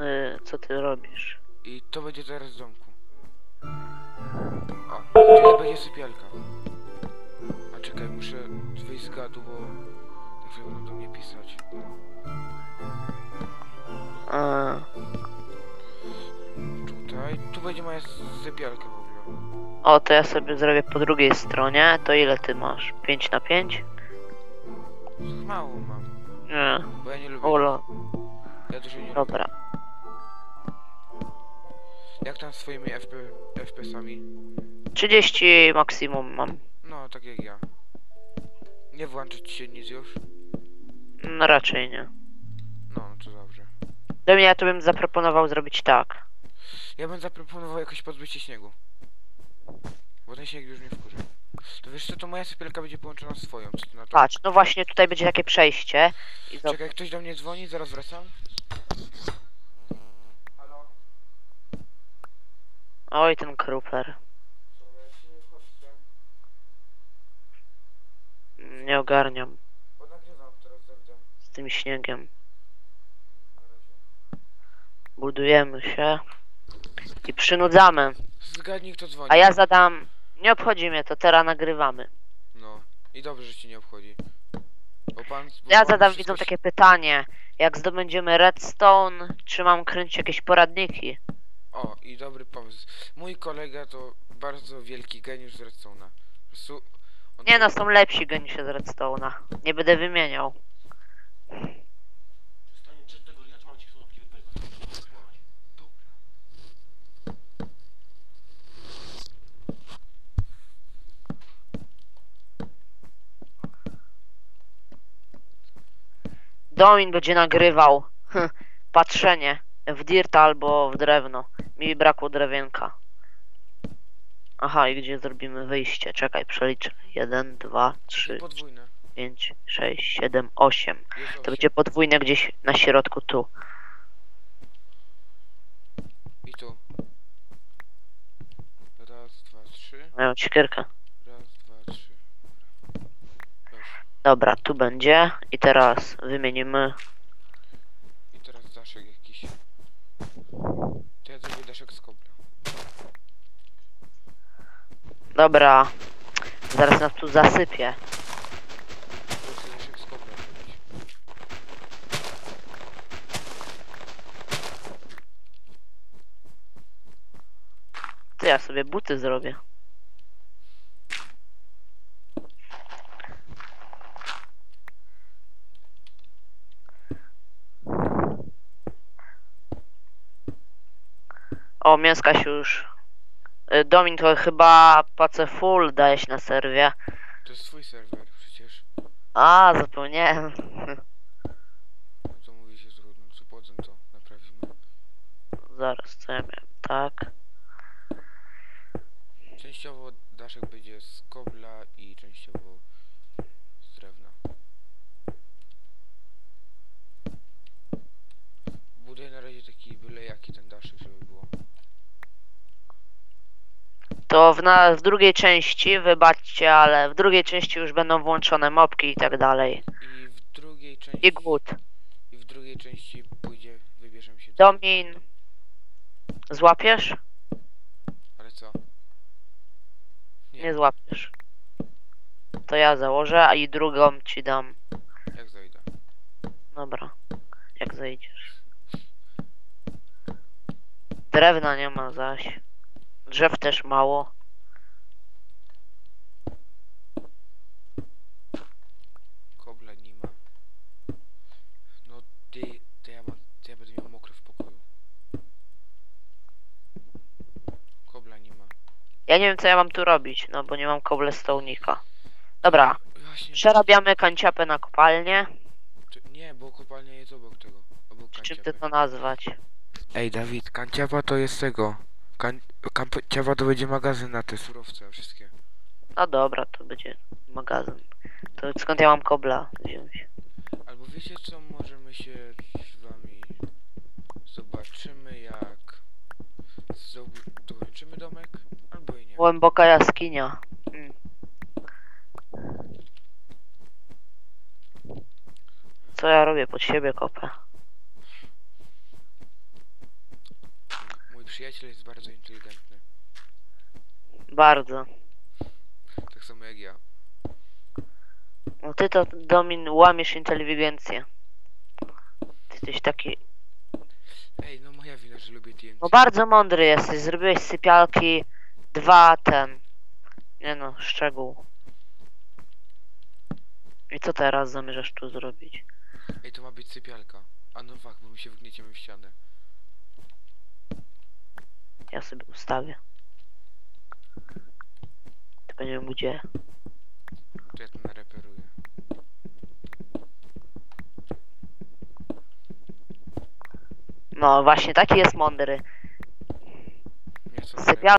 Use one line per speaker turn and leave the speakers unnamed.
y, co ty robisz.
I to będzie teraz w domku. O, tutaj będzie sypialka. A czekaj, muszę wyjść z gadu, bo tak chwilę będą do mnie pisać.
A,
Tutaj, tu będzie moja sypialka w ogóle.
o, to ja sobie zrobię po drugiej stronie. To ile ty masz? 5 na 5?
Mało mam,
Nie.
bo ja nie lubię.
Olo,
Ja dużo nie lubię.
dobra.
Jak tam z swoimi FP, FPS-ami?
30 maksimum mam.
No, tak jak ja. Nie włączyć się nic już?
No raczej nie.
No, no to dobrze.
Do mnie ja to bym zaproponował zrobić tak.
Ja bym zaproponował jakoś pozbycie śniegu. Bo ten śnieg już mnie wkurza. To wiesz co, to moja sypialka będzie połączona z twoją, co ty na to?
Patrz, no właśnie tutaj będzie takie przejście. I
Czekaj, ktoś do mnie dzwoni, zaraz wracam.
Oj, ten kruper.
Nie
ogarniam z tym śniegiem. Budujemy się. I przynudzamy.
Zgadnij kto dzwoni.
A ja zadam... Nie obchodzi mnie to, teraz nagrywamy.
No. I dobrze, że ci nie obchodzi. Bo pan... Bo
Ja
pan
zadam widzom
się-
takie pytanie. Jak zdobędziemy redstone, czy mam kręcić jakieś poradniki?
O, i dobry pomysł. Mój kolega to bardzo wielki geniusz z Redstone'a. Po prostu... on
Nie no, są lepsi geniusze z redstone'a. Nie będę wymieniał. Domin będzie nagrywał. Hm, Patrzenie. W dirt albo w drewno. Mi brakło drewienka. Aha, i gdzie zrobimy wyjście? Czekaj, przeliczę. 1, 2, 3,
Podwójne.
5, 6, 7, 8.
Jest
To będzie podwójne gdzieś na środku tu.
I tu. Raz, dwa, trzy.
Mają siekierkę.
Raz, dwa, trzy. Dobra. Już.
Dobra, tu będzie. I teraz wymienimy.
I teraz daszek jakiś. To ja zrobię daszek z kobla.
Dobra. Zaraz nas tu zasypie. Ja sobie buty zrobię. O, mięska się już. Y, Domin to chyba pace full daje się na serwie.
To jest twój serwer przecież.
A, zapomniałem.
No to mówi się trudno. Co potem to naprawimy.
Zaraz, co ja miałem? Tak.
Częściowo daszek będzie z kobla i częściowo z drewna. Buduję na razie taki byle jaki ten daszek, żeby było.
To w, na, w drugiej części, wybaczcie, ale w drugiej części już będą włączone mopki i tak dalej.
I w drugiej części.
I głód.
I w drugiej części pójdzie, wybierzemy się. do-
Domin. Złapiesz?
Ale co?
Nie złapiesz. To ja założę, a i drugą ci dam.
Jak zajdę?
Dobra. Jak zejdziesz. Drewna nie ma zaś. Drzew też mało.
Kobla nie ma. No ty, to ja, mam, to ja będę miał mokre w pokoju. Kobla nie ma.
Ja nie wiem co ja mam tu robić, no bo nie mam cobblestone'ika. Dobra,
Właśnie.
przerabiamy kanciapę na kopalnię.
Czy, nie, bo kopalnia jest obok tego. Obok
Czym ty
kanciapy.
to nazwać?
Ej Dawid, kanciapa to jest tego. Kan kanciapa to będzie magazyn na te surowce wszystkie.
No dobra, to będzie magazyn. To skąd ja mam kobla wziąć?
Albo wiecie co, możemy się z wami zobaczymy jak dokończymy domek, albo i nie.
Głęboka jaskinia. Mm. Co ja robię? Pod siebie kopę.
Przyjaciel jest bardzo inteligentny.
Bardzo.
Tak samo jak ja.
No ty to, Domin, łamiesz inteligencję. Ty jesteś taki...
Ej, no moja wina, że lubię TNT.
No bardzo mądry jesteś. Zrobiłeś sypialki, dwa ten... Nie no, szczegół. I co teraz zamierzasz tu zrobić?
Ej, to ma być sypialka. A no fakt, bo my się wgnieciemy w ścianę.
Ja sobie ustawię. Nie wiem gdzie.
To ja to.
No właśnie, taki jest mądry.
Nie, co
Sypia